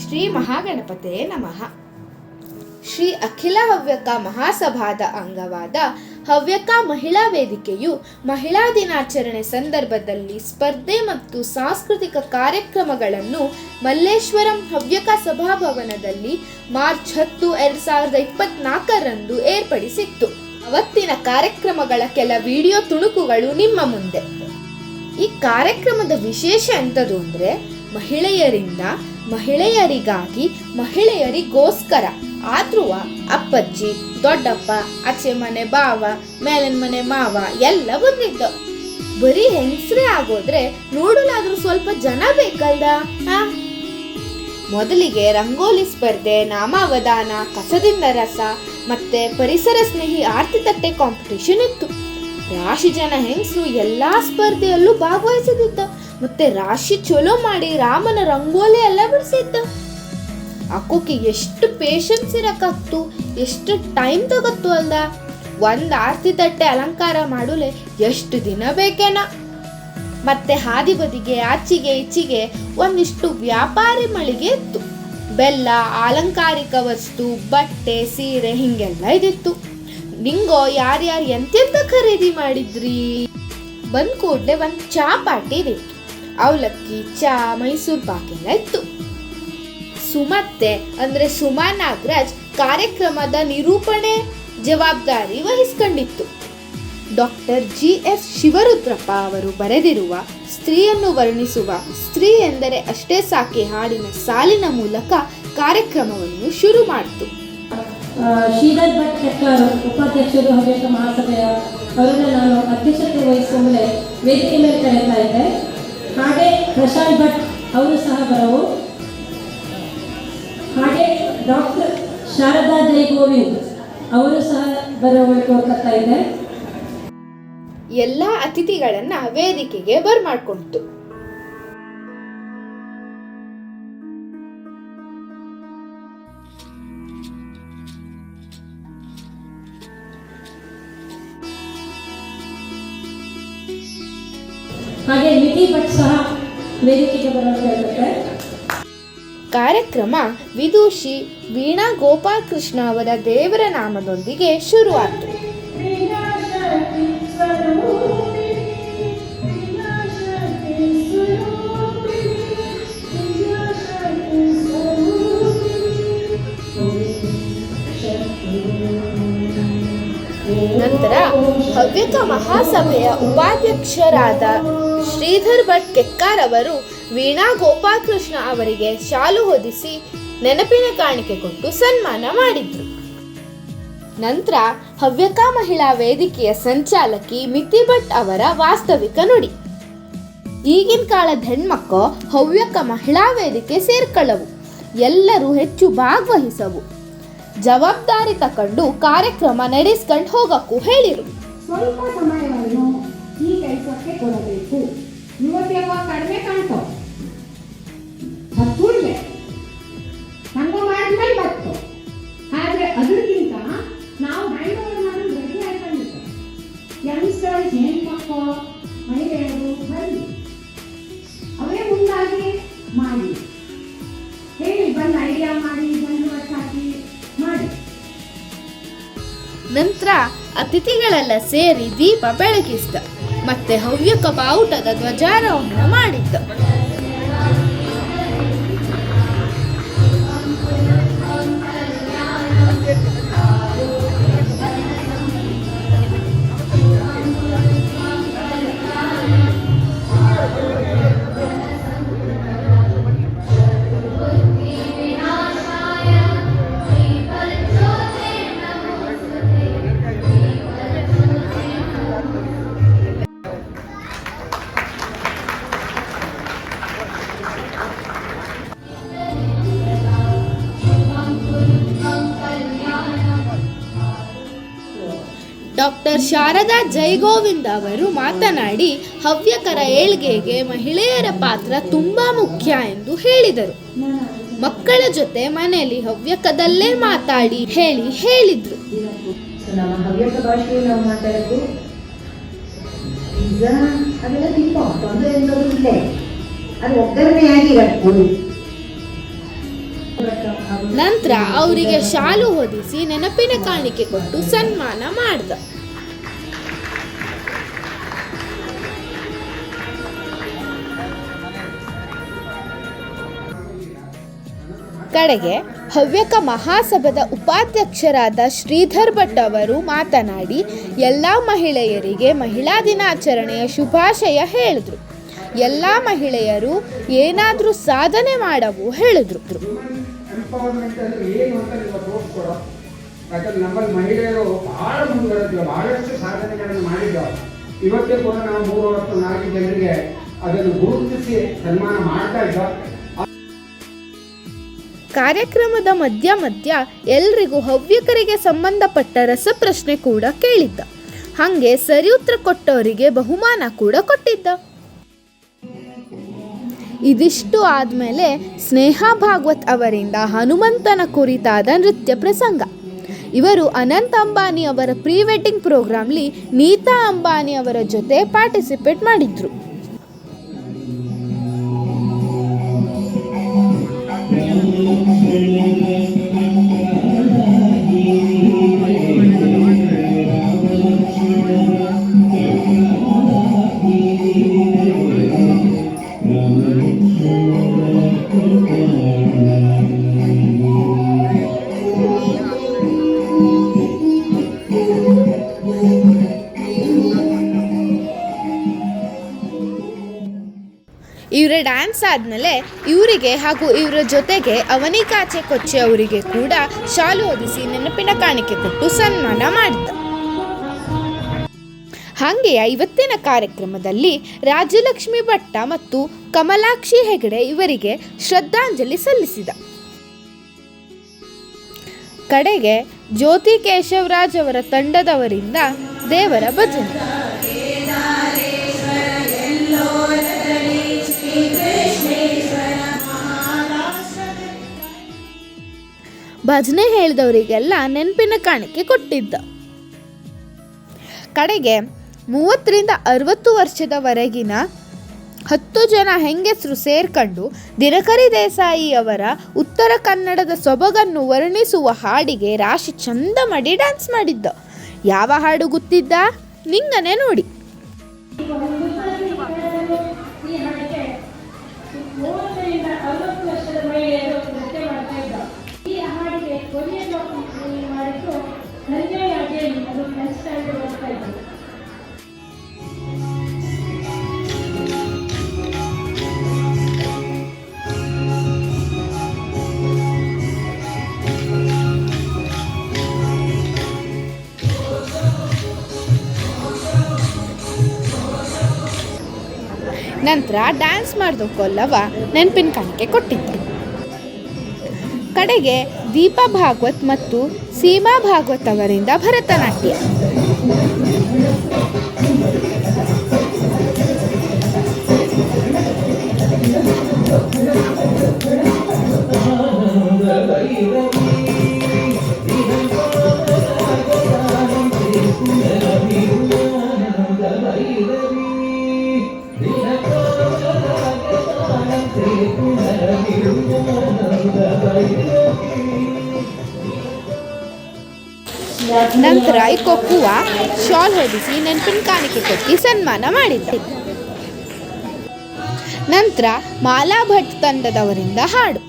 ಶ್ರೀ ಮಹಾಗಣಪತೇ ನಮಃ. ಶ್ರೀ ಅಖಿಲ ಹವ್ಯಕ ಮಹಾಸಭಾದ ಅಂಗವಾದ ಹವ್ಯಕ ಮಹಿಳಾ ವೇದಿಕೆಯು ಮಹಿಳಾ ದಿನಾಚರಣೆ ಸಂದರ್ಭದಲ್ಲಿ ಸ್ಪರ್ಧೆ ಮತ್ತು ಸಾಂಸ್ಕೃತಿಕ ಕಾರ್ಯಕ್ರಮಗಳನ್ನು ಮಲ್ಲೇಶ್ವರಂ ಹವ್ಯಕ ಸಭಾಭವನದಲ್ಲಿ ಮಾರ್ಚ್ ಹತ್ತು ಎರಡು ಸಾವಿರದ ಇಪ್ಪತ್ನಾಲ್ಕರಂದು ಏರ್ಪಡಿಸಿತ್ತು. ಅವತ್ತಿನ ಕಾರ್ಯಕ್ರಮಗಳ ಕೆಲ ವಿಡಿಯೋ ತುಣುಕುಗಳು ನಿಮ್ಮ ಮುಂದೆ. ಈ ಕಾರ್ಯಕ್ರಮದ ವಿಶೇಷ ಎಂಥದ್ದು ಅಂದರೆ ಮಹಿಳೆಯರಿಂದ ಮಹಿಳೆಯರಿಗಾಗಿ ಮಹಿಳೆಯರಿಗೋಸ್ಕರ. ಆದ್ರೂ ಅಪ್ಪಜ್ಜಿ ದೊಡ್ಡಪ್ಪ ಅಚ್ಚೆ ಮನೆ ಬಾವ ಮೇಲಿನ ಮನೆ ಮಾವ ಎಲ್ಲ ಬಂದಿದ್ದು ಬರೀ ಹೆಂಗಸ್ರೇ ಆಗೋದ್ರೆ ನೋಡಲಾದ್ರೂ ಸ್ವಲ್ಪ ಜನ ಬೇಕಲ್ದ? ಮೊದಲಿಗೆ ರಂಗೋಲಿ ಸ್ಪರ್ಧೆ, ನಾಮಾವಧಾನ, ಕಸದಿಂದ ರಸ ಮತ್ತೆ ಪರಿಸರ ಸ್ನೇಹಿ ಆರ್ತಿ ತಟ್ಟೆ ಕಾಂಪಿಟೇಷನ್ ಇತ್ತು. ರಾಶಿ ಜನ ಹೆಂಗಸು ಎಲ್ಲ ಸ್ಪರ್ಧೆಯಲ್ಲೂ ಭಾಗವಹಿಸಿದಿತ್ತ. ಮತ್ತೆ ರಾಶಿ ಚಲೋ ಮಾಡಿ ರಾಮನ ರಂಗೋಲಿ ಎಲ್ಲ ಬಿಡಿಸಿದ್ದ ಅಕ್ಕೋಕೆ ಎಷ್ಟು ಪೇಷನ್ಸ್ ಇರಕತ್ತು, ಎಷ್ಟು ಟೈಮ್ ತಗತ್ತು ಅಲ್ದ ಒಂದು ಆರ್ತಿ ತಟ್ಟೆ ಅಲಂಕಾರ ಮಾಡುಲೆ, ಎಷ್ಟು ದಿನ ಬೇಕೇನ. ಮತ್ತೆ ಹಾದಿ ಬದಿಗೆ ಆಚಿಗೆ ಇಚ್ಚಿಗೆ ಒಂದಿಷ್ಟು ವ್ಯಾಪಾರಿ ಮಳಿಗೆ ಇತ್ತು. ಬೆಲ್ಲ, ಅಲಂಕಾರಿಕ ವಸ್ತು, ಬಟ್ಟೆ, ಸೀರೆ ಹಿಂಗೆಲ್ಲ ಇದಿತ್ತು. ನಿಂಗೋ ಯಾರ್ಯಾರು ಎಂತೆಂತ ಖರೀದಿ ಮಾಡಿದ್ರಿ? ಬಂದ್ ಕೂಡ್ಲೆ ಒಂದು ಚಾ ಪಾರ್ಟಿ ಇತ್ತು ಅವಲಕ್ಕಿ, ಚಾ, ಮೈಸೂರು ಪಾಕೆಲ್ಲ ಇತ್ತು. ಸುಮತ್ತೆ ಅಂದ್ರೆ ಸುಮಾ ನಾಗರಾಜ್ ಕಾರ್ಯಕ್ರಮದ ನಿರೂಪಣೆ ಜವಾಬ್ದಾರಿ ವಹಿಸ್ಕೊಂಡಿತ್ತು. ಡಾಕ್ಟರ್ ಜಿ ಎಸ್ ಶಿವರುದ್ರಪ್ಪ ಅವರು ಬರೆದಿರುವ ಸ್ತ್ರೀಯನ್ನು ವರ್ಣಿಸುವ ಸ್ತ್ರೀ ಎಂದರೆ ಅಷ್ಟೇ ಸಾಕೆ ಹಾಡಿನ ಸಾಲಿನ ಮೂಲಕ ಕಾರ್ಯಕ್ರಮವನ್ನು ಶುರು ಮಾಡಿತು. ಶ್ರೀಧರ್ ಭಟ್ ಶೆಟ್ಟರ್ ಉಪಾಧ್ಯಕ್ಷರು ಹವ್ಯಕ ಮಹಾಸಭೆಯ ಅವರನ್ನು ನಾನು ಅಧ್ಯಕ್ಷತೆ ವಹಿಸುವ ಮೇಲೆ ವೇದಿಕೆ ಮೇಲೆ ಕರೀತಾ ಇದ್ದೆ. ಹಾಗೆ ಪ್ರಶಾಂತ್ ಭಟ್ ಅವರು ಸಹ ಬರವು ಹಾಗೆ ಡಾಕ್ಟರ್ ಶಾರದಾ ಜೈ ಗೋವಿಂದ್ ಅವರು ಸಹ ಬರಬೇಕು ಕೋರ್ಕೊತಾ ಇದ್ದೆ. ಎಲ್ಲ ಅತಿಥಿಗಳನ್ನ ವೇದಿಕೆಗೆ ಬರ್ಮಾಡ್ಕೊಂಡಿತು ಹಾಗೆ ನಿಧಿ ಭಟ್ ಸಹ ವೇದಿಕೆಗೆ ಬರೋದು ಕೇಳ್ತಾರೆ ಕಾರ್ಯಕ್ರಮ ವಿದೂಷಿ ವೀಣಾ ಗೋಪಾಲಕೃಷ್ಣ ಅವರ ದೇವರ ನಾಮದೊಂದಿಗೆ ಶುರುವಾಯಿತು. ನಂತರ ಹವ್ಯಕ ಮಹಾಸಭೆಯ ಉಪಾಧ್ಯಕ್ಷರಾದ ಶ್ರೀಧರ್ ಭಟ್ ಕೆಕ್ಕಾರ್ ಅವರು ವೀಣಾ ಗೋಪಾಲಕೃಷ್ಣ ಅವರಿಗೆ ಶಾಲು ಹೊದಿಸಿ ನೆನಪಿನ ಕಾಣಿಕೆ ಕೊಟ್ಟು ಸನ್ಮಾನ ಮಾಡಿದ್ರು. ನಂತರ ಹವ್ಯಕ ಮಹಿಳಾ ವೇದಿಕೆಯ ಸಂಚಾಲಕಿ ಮಿತಿ ಭಟ್ ಅವರ ವಾಸ್ತವಿಕ ನುಡಿ. ಈಗಿನ ಕಾಲದ ಹೆಣ್ಮಕ್ಕಳು ಹವ್ಯಕ ಮಹಿಳಾ ವೇದಿಕೆ ಸೇರ್ಕೊಳ್ಳವು, ಎಲ್ಲರೂ ಹೆಚ್ಚು ಭಾಗವಹಿಸವು. ಜವಾಬ್ದಾರಿ ತಕೊಂಡು ಕಾರ್ಯಕ್ರಮ ನಡೆಸ್ಕೊಂಡು ಹೋಗಕ್ಕೂ ಹೇಳಿರು. ಈ ಕೆಲಸಕ್ಕೆ ಕೊಡಬೇಕು. ಇವತ್ತೆವ ಕಡಿಮೆ ಕಾಣ್ತು. ಹತ್ತುಳ್ಳೆ ಹಂಗ ಮಾಡಿದ್ಮೇಲೆ ಬತ್ತು. ಆದ್ರೆ ಅದಕ್ಕಿಂತ ನಾವು ಹ್ಯಾಂಡ್ ಓವರ್ ಮಾಡೋದು ರೆಡಿ ಆಯ್ಕೊಂಡಿತ್ತು ಯಂಗ್ಸ್ಟರ್ಸ್ ಹೆಣ್ಮಕ್ಳು ಮಹಿಳೆಯರು ಬನ್ನಿ. ಅವರೇ ಮುಂದಾಗಿ ಮಾಡಿ. ಹೇಳಿ, ಬಂದು ಐಡಿಯಾ ಮಾಡಿ, ಬಂದು ಹಾಕಿ ಮಾಡಿ. ನಂತರ ಅತಿಥಿಗಳೆಲ್ಲ ಸೇರಿ ದೀಪ ಬೆಳಗಿಸಿದ. ಮತ್ತೆ ಹವ್ಯಕ ಬಾವುಟದ ಧ್ವಜಾರೋಹಣ ಮಾಡಿದ್ದ. ಡಾಕ್ಟರ್ ಶಾರದಾ ಜೈಗೋವಿಂದ ಅವರು ಮಾತನಾಡಿ, ಹವ್ಯಕರ ಏಳ್ಗೆಗೆ ಮಹಿಳೆಯರ ಪಾತ್ರ ತುಂಬಾ ಮುಖ್ಯ ಎಂದು ಹೇಳಿದರು. ಮಕ್ಕಳ ಜೊತೆ ಮನೆಯಲ್ಲಿ ಹವ್ಯಕದಲ್ಲೇ ಮಾತಾಡಿ ಹೇಳಿ ಹೇಳಿದ್ರು. ಹವ್ಯಕ ಈಗ ಅದೆಲ್ಲ ತುಂಬ ತೊಂದರೆ ಎಂಥದ್ದು ಇಲ್ಲ. ಅದು ಇರಬೇಕು. ನಂತರ ಅವರಿಗೆ ಶಾಲು ಹೊದಿಸಿ ನೆನಪಿನ ಕಾಣಿಕೆ ಕೊಟ್ಟು ಸನ್ಮಾನ ಮಾಡ್ದ. ಕಡೆಗೆ ಹವ್ಯಕ ಮಹಾಸಭದ ಉಪಾಧ್ಯಕ್ಷರಾದ ಶ್ರೀಧರ್ ಭಟ್ ಅವರು ಮಾತನಾಡಿ, ಎಲ್ಲ ಮಹಿಳೆಯರಿಗೆ ಮಹಿಳಾ ದಿನಾಚರಣೆಯ ಶುಭಾಶಯ ಹೇಳಿದ್ರು. ಎಲ್ಲ ಮಹಿಳೆಯರು ಏನಾದರೂ ಸಾಧನೆ ಮಾಡವು ಹೇಳಿದ್ರು. ಎಂಪವರ್ಮೆಂಟ್ ಅಂದ್ರೆ ಏನು ಅಂತ ನೀವು ಕೊಡ ಯಾಕಂದ್ರೆ ನಮ್ಮಲ್ಲಿ ಮಹಿಳೆಯರು ಬಹಳ ಮುಂದುವರೆದಿಲ್ಲ ಬಹಳಷ್ಟು ಸಾಧನೆಗಳನ್ನು ಮಾಡಿದ್ದಾರೆ. ಇವತ್ತೇ ಕೂಡ ನಾವು ಮೂರು ವರ್ಷ ನಾಲ್ಕು ಜನರಿಗೆ ಅದನ್ನು ಗುರುತಿಸಿ ಸನ್ಮಾನ ಮಾಡ್ತಾ ಇದ್ದಾರೆ ಕಾರ್ಯಕ್ರಮದ ಮಧ್ಯ ಮಧ್ಯ ಎಲ್ರಿಗೂ ಹವ್ಯಕರಿಗೆ ಸಂಬಂಧಪಟ್ಟ ರಸಪ್ರಶ್ನೆ ಕೂಡ ಕೇಳಿದ್ದ. ಹಾಗೆ ಸರಿ ಉತ್ತರ ಕೊಟ್ಟವರಿಗೆ ಬಹುಮಾನ ಕೂಡ ಕೊಟ್ಟಿದ್ದ. ಇದಿಷ್ಟು ಆದಮೇಲೆ ಸ್ನೇಹ ಭಾಗವತ್ ಅವರಿಂದ ಹನುಮಂತನ ಕುರಿತಾದ ನೃತ್ಯ ಪ್ರಸಂಗ. ಇವರು ಅನಂತ್ ಅಂಬಾನಿ ಅವರ ಪ್ರೀ ವೆಡ್ಡಿಂಗ್ ಪ್ರೋಗ್ರಾಮ್ಲಿ ನೀತಾ ಅಂಬಾನಿ ಅವರ ಜೊತೆ ಪಾರ್ಟಿಸಿಪೇಟ್ ಮಾಡಿದ್ರು. ಹಾಗೂ ಇವರ ಜೊತೆಗೆ ಅವನಿಕಾಚೆ ಕೊಚ್ಚೆ ಅವರಿಗೆ ಕೂಡ ಶಾಲು ಒದಿಸಿ ನೆನಪಿನ ಕಾಣಿಕೆ ಕೊಟ್ಟು ಸನ್ಮಾನ ಮಾಡಿದ ಹಾಗೆಯೇ ಇವತ್ತಿನ ಕಾರ್ಯಕ್ರಮದಲ್ಲಿ ರಾಜಲಕ್ಷ್ಮಿ ಭಟ್ಟ ಮತ್ತು ಕಮಲಾಕ್ಷಿ ಹೆಗಡೆ ಇವರಿಗೆ ಶ್ರದ್ಧಾಂಜಲಿ ಸಲ್ಲಿಸಿದ. ಕಡೆಗೆ ಜ್ಯೋತಿ ಕೇಶವರಾಜ್ ಅವರ ತಂಡದವರಿಂದ ದೇವರ ಭಜನೆ. ಭಜನೆ ಹೇಳಿದವರಿಗೆಲ್ಲ ನೆನಪಿನ ಕಾಣಿಕೆ ಕೊಟ್ಟಿದ್ದ. ಕಡೆಗೆ ಮೂವತ್ತರಿಂದ ಅರವತ್ತು ವರ್ಷದವರೆಗಿನ ಹತ್ತು ಜನ ಹೆಂಗಸರು ಸೇರ್ಕೊಂಡು ದಿನಕರಿ ದೇಸಾಯಿ ಅವರ ಉತ್ತರ ಕನ್ನಡದ ಸೊಬಗನ್ನು ವರ್ಣಿಸುವ ಹಾಡಿಗೆ ರಾಶಿ ಚಂದ ಮಾಡಿ ಡ್ಯಾನ್ಸ್ ಮಾಡಿದ್ದ. ಯಾವ ಹಾಡು ಗೊತ್ತಿದ್ದ? ನಿಂಗನೆ ನೋಡಿ. ಅರವತ್ತು ವರ್ಷದ ಮಹಿಳೆಯರು ನಂತರ ಡ್ಯಾನ್ಸ್ ಮಾಡಿದಕ್ಕೊಲ್ಲವ ನೆನಪಿನ ಕಾಣಿಕೆ ಕೊಟ್ಟಿತು ಕಡೆಗೆ ದೀಪಾ ಭಾಗವತ್ ಮತ್ತು ಸೀಮಾ ಭಾಗವತ್ ಅವರಿಂದ ಭರತನಾಟ್ಯ. ಕೊಕ್ಕುವ ಶಾಲ್ ಹೊದಿಸಿ ನೆನಪಿನ ಕಾಣಿಕೆ ಕೊಟ್ಟು ಸನ್ಮಾನ ಮಾಡಿದ್ದ. ನಂತರ ಮಾಲಾ ಭಟ್ ತಂಡದವರಿಂದ ಹಾಡು.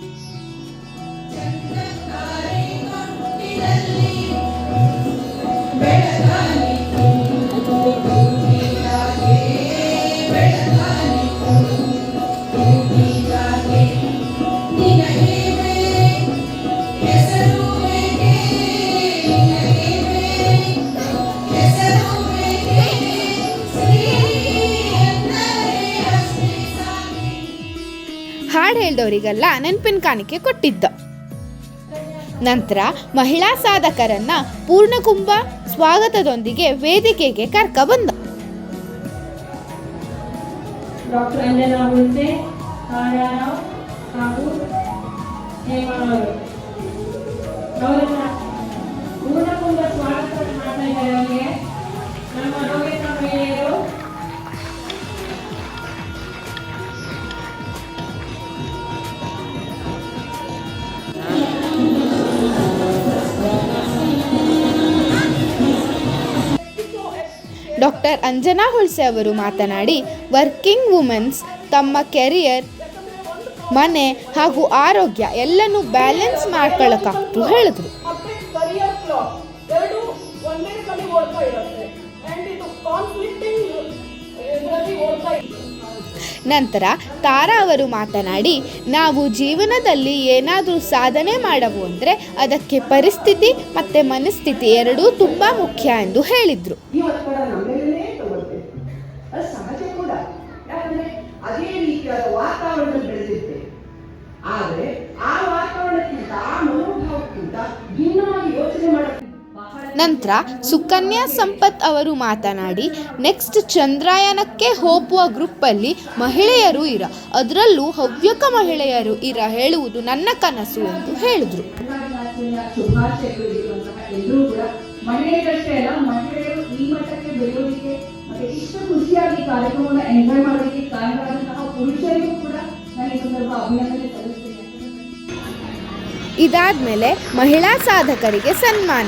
ಹಾಡು ಹೇಳಿದವರಿಗೆಲ್ಲ ನೆನಪಿನ ಕಾಣಿಕೆ ಕೊಟ್ಟಿದ್ದ. ನಂತರ ಮಹಿಳಾ ಸಾಧಕರನ್ನ ಪೂರ್ಣಕುಂಭ ಸ್ವಾಗತದೊಂದಿಗೆ ವೇದಿಕೆಗೆ ಕರ್ಕ ಬಂದ. ಡಾಕ್ಟರ್ ಅಂಜನಾ ಡಾಕ್ಟರ್ ಅಂಜನಾ ಹುಳ್ಸೆ ಅವರು ಮಾತನಾಡಿ, ವರ್ಕಿಂಗ್ ವುಮೆನ್ಸ್ ತಮ್ಮ ಕೆರಿಯರ್, ಮನೆ ಹಾಗೂ ಆರೋಗ್ಯ ಎಲ್ಲನೂ ಬ್ಯಾಲೆನ್ಸ್ ಮಾಡ್ಕೊಳ್ಳೋಕ್ಕಾಗ್ತು ಹೇಳಿದ್ರು. ನಂತರ ತಾರಾ ಅವರು ಮಾತನಾಡಿ, ನಾವು ಜೀವನದಲ್ಲಿ ಏನಾದರೂ ಸಾಧನೆ ಮಾಡವು ಅಂದರೆ ಅದಕ್ಕೆ ಪರಿಸ್ಥಿತಿ ಮತ್ತು ಮನಸ್ಥಿತಿ ಎರಡೂ ತುಂಬ ಮುಖ್ಯ ಎಂದು ಹೇಳಿದರು. ಆದರೆ ಆ ವಾತಾವರಣಕ್ಕಿಂತ ಆ ಮನೋಭಾವಕ್ಕಿಂತ ಭಿನ್ನವಾಗಿ ಯೋಚನೆ ಮಾಡ ನಂತರ ಸುಕನ್ಯಾ ಸಂಪತ್ ಅವರು ಮಾತನಾಡಿ ನೆಕ್ಸ್ಟ್ ಚಂದ್ರಯಾನಕ್ಕೆ ಹೋಗುವ ಗ್ರೂಪಲ್ಲಿ ಮಹಿಳೆಯರು ಇರ. ಅದರಲ್ಲೂ ಹವ್ಯಕ ಮಹಿಳೆಯರು ಇರ ಹೇಳುವುದು ನನ್ನ ಕನಸು ಎಂದು ಹೇಳಿದರು. ದಿನಾಚರಣೆಯ ಎಲ್ಲರೂ ಕೂಡ ಮಹಿಳೆಯರಷ್ಟೇ ಅಲ್ಲ ಮಹಿಳೆಯರು ಈ ಮಟ್ಟಕ್ಕೆ ಬೆಳೆಯೋದಕ್ಕೆ ಮತ್ತೆ ಇಷ್ಟು ಖುಷಿಯಾಗಿ ಕಾರ್ಯಕ್ರಮವನ್ನು ಎಂಜಾಯ್ ಮಾಡೋದಕ್ಕೆ ಕಾರಣವಾದಂತಹ ಪುರುಷರಿಗೂ ಕೂಡ ಸಲ್ಲಿಸ್ತೇನೆ ಇದಾದಮೇಲೆ ಮಹಿಳಾ ಸಾಧಕರಿಗೆ ಸನ್ಮಾನ.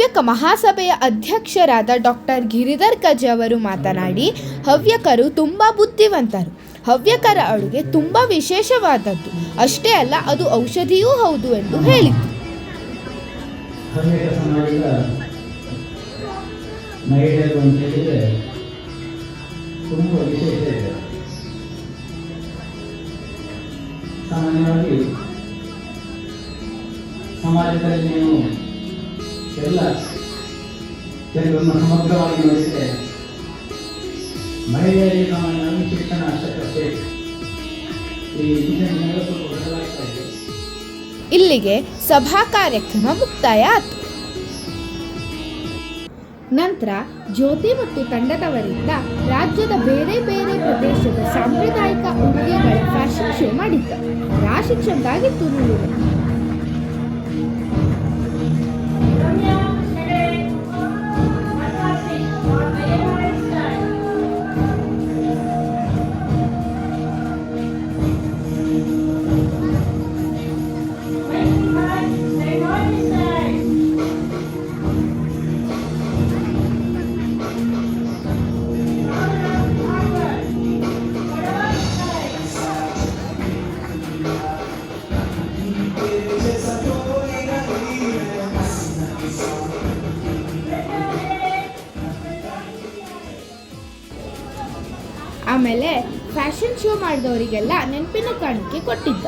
ಹವ್ಯಕ ಮಹಾಸಭೆಯ ಅಧ್ಯಕ್ಷರಾದ ಡಾಕ್ಟರ್ ಗಿರಿಧರ್ ಕಜೆ ಅವರು ಮಾತನಾಡಿ, ಹವ್ಯಕರು ತುಂಬ ಬುದ್ಧಿವಂತರು. ಹವ್ಯಕರ ಅಡುಗೆ ತುಂಬ ವಿಶೇಷವಾದದ್ದು. ಅಷ್ಟೇ ಅಲ್ಲ, ಅದು ಔಷಧಿಯೂ ಹೌದು ಎಂದು ಹೇಳಿತು ಸಾಮಾನ್ಯವಾಗಿ ಸಮಾಜದಲ್ಲಿ ನೀವು ಎಲ್ಲ ಜನರನ್ನು ಸಮಗ್ರವಾಗಿ ನೋಡಿದರೆ ಮಹಿಳೆಯರಿಗೆ ನಮ್ಮ ಶಿಕ್ಷಣ ಅಷ್ಟಕ್ಕಷ್ಟೇ ಈ ಬದಲಾಗ್ತಾ ಇದೆ. ಇಲ್ಲಿಗೆ ಸಭಾ ಕಾರ್ಯಕ್ರಮ ಮುಕ್ತಾಯ ಆಯಿತು ನಂತರ ಜ್ಯೋತಿ ಮತ್ತು ತಂಡದವರಿಂದ ರಾಜ್ಯದ ಬೇರೆ ಬೇರೆ ಪ್ರದೇಶದ ಸಾಂಪ್ರದಾಯಿಕ ಉಡುಗೆಗಳ ಫ್ಯಾಷನ್ ಶೋ ಮಾಡಿದ್ದ ರಾಶಿ ತುರುಳಿದೆ ಶೋ ಮಾಡಿದವರಿಗೆಲ್ಲ ನೆನಪಿನ ಕಾಣಿಕೆ ಕೊಟ್ಟಿದ್ದ.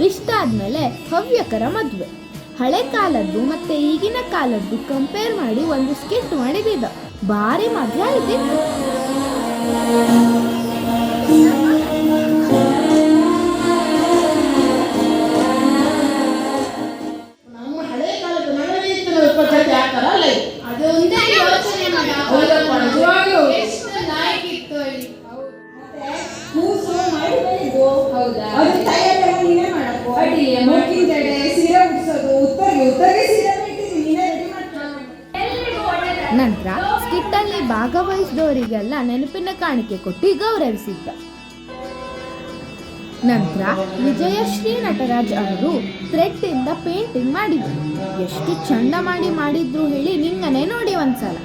ಇಷ್ಟಾದ್ಮೇಲೆ ಹವ್ಯಕರ ಮದುವೆ. ಹಳೆ ಕಾಲದ್ದು ಮತ್ತೆ ಈಗಿನ ಕಾಲದ್ದು ಕಂಪೇರ್ ಮಾಡಿ ಒಂದು ಸ್ಕಿಟ್ ಮಾಡಿದ್ದ. ಭಾರಿ ಮಜಾ ಇದ್ದಿತ್ತು ನಂತರ ಸ್ಕಿಟ್ಟಲ್ಲಿ ಭಾಗವಹಿಸಿದವರಿಗೆಲ್ಲ ನೆನಪಿನ ಕಾಣಿಕೆ ಕೊಟ್ಟು ಗೌರವಿಸಿದ್ದ. ನಂತರ ವಿಜಯಶ್ರೀ ನಟರಾಜ್ ಅವರು ಥ್ರೆಡ್ ಪೇಂಟಿಂಗ್ ಮಾಡಿದ್ರು. ಎಷ್ಟು ಚಂದ ಮಾಡಿ ಮಾಡಿದ್ರು ಹೇಳಿ ನಿಂಗನೆ ನೋಡಿ ಒಂದ್ಸಲ.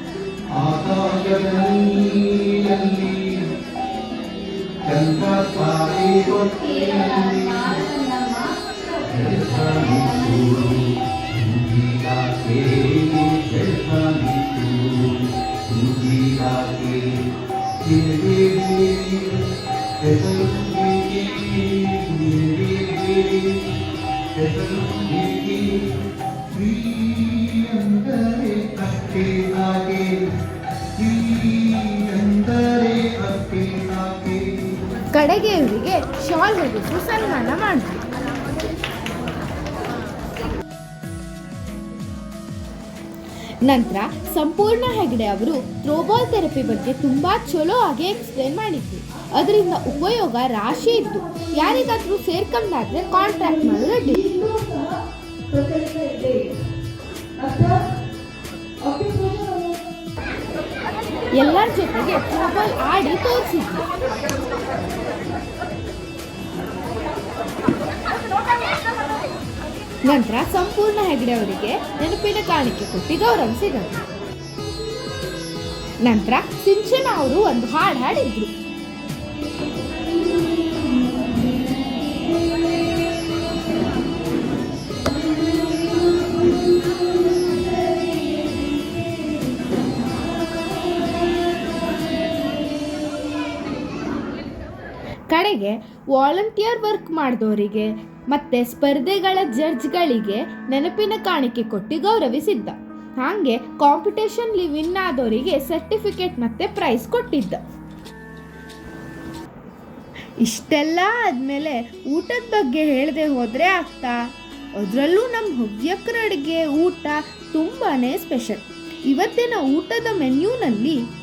ಕಡೆಗೆ ಇವರಿಗೆ ಶಾಲ್ ಹೊದಿಸಿ ಸನ್ಮಾನ ಮಾಡಿದ್ರು ನಂತರ ಸಂಪೂರ್ಣ ಹೆಗಡೆ ಅವರು ಥ್ರೋಬಾಲ್ ಥೆರಪಿ ಬಗ್ಗೆ ತುಂಬಾ ಚಲೋ ಆಗಿ ಎಕ್ಸ್ಪ್ಲೇನ್ ಮಾಡಿದ್ರು. ಅದರಿಂದ ಉಪಯೋಗ ರಾಶಿ ಇತ್ತು ಯಾರಿಗಾದ್ರೂ ಸೇರ್ಕೊಂಡಾದ್ರೆ ಕಾಂಟ್ರಾಕ್ಟ್ ಮಾಡೋದು ಅಡ್ಡಿ ಎಲ್ಲರ ಜೊತೆಗೆ ಥ್ರೋಬಾಲ್ ಆಡಿ ತೋರಿಸಿದ್ರು. ನಂತರ ಸಂಪೂರ್ಣ ಹೆಗಡೆ ಅವರಿಗೆ ನೆನಪಿನ ಕಾಣಿಕೆ ಕೊಟ್ಟು ಗೌರವಿಸಿದರು ನಂತರ ಸಿಂಚನ ಅವರು ಒಂದು ಹಾಡು ಹಾಡಿದ್ರು. ಕಡೆಗೆ ವಾಲಂಟಿಯರ್ ವರ್ಕ್ ಮಾಡಿದವರಿಗೆ ಮತ್ತೆ ಸ್ಪರ್ಧೆಗಳ ಜಡ್ಜ್ಗಳಿಗೆ ನೆನಪಿನ ಕಾಣಿಕೆ ಕೊಟ್ಟು ಗೌರವಿಸಿದ್ದ. ಹಾಗೆ ಕಾಂಪಿಟೇಷನ್ಲಿ ವಿನ್ ಆದವರಿಗೆ ಸರ್ಟಿಫಿಕೇಟ್ ಮತ್ತೆ ಪ್ರೈಸ್ ಕೊಟ್ಟಿದ್ದ. ಇಷ್ಟೆಲ್ಲ ಆದಮೇಲೆ ಊಟದ ಬಗ್ಗೆ ಹೇಳದೆ ಹೋದರೆ ಆಗ್ತಾ? ಅದರಲ್ಲೂ ನಮ್ಮ ಹವ್ಯಕರ ಅಡುಗೆ ಊಟ ತುಂಬಾ ಸ್ಪೆಷಲ್ ಇವತ್ತಿನ ಊಟದ ಮೆನ್ಯೂನಲ್ಲಿ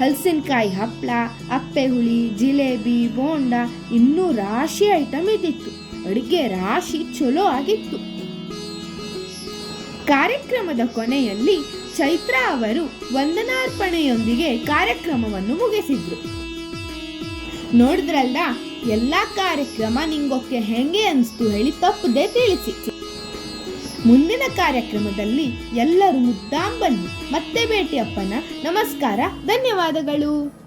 ಹಲಸಿನಕಾಯಿ ಹಪ್ಪಳ ಅಪ್ಪೆ ಹುಳಿ, ಜಿಲೇಬಿ, ಬೋಂಡ ಇನ್ನೂ ರಾಶಿ ಐಟಮ್ ಇದ್ದಿತ್ತು. ಅಡುಗೆ ರಾಶಿ ಚಲೋ ಆಗಿತ್ತು. ಕಾರ್ಯಕ್ರಮದ ಕೊನೆಯಲ್ಲಿ ಚೈತ್ರ ಅವರು ವಂದನಾರ್ಪಣೆಯೊಂದಿಗೆ ಕಾರ್ಯಕ್ರಮವನ್ನು ಮುಗಿಸಿದ್ರು. ನೋಡಿದ್ರಲ್ಲ ಎಲ್ಲ ಕಾರ್ಯಕ್ರಮ ನಿಂಗೊಕ್ಕೆ ಹೆಂಗೆ ಅನಿಸ್ತು ಹೇಳಿ ತಪ್ಪದೆ ತಿಳಿಸಿ. ಮುಂದಿನ ಕಾರ್ಯಕ್ರಮದಲ್ಲಿ ಎಲ್ಲರೂ ಮುದ್ದಾಂಬನ್ನು. ಮತ್ತೆ ಭೇಟಿಯಪ್ಪನ ನಮಸ್ಕಾರ ಧನ್ಯವಾದಗಳು.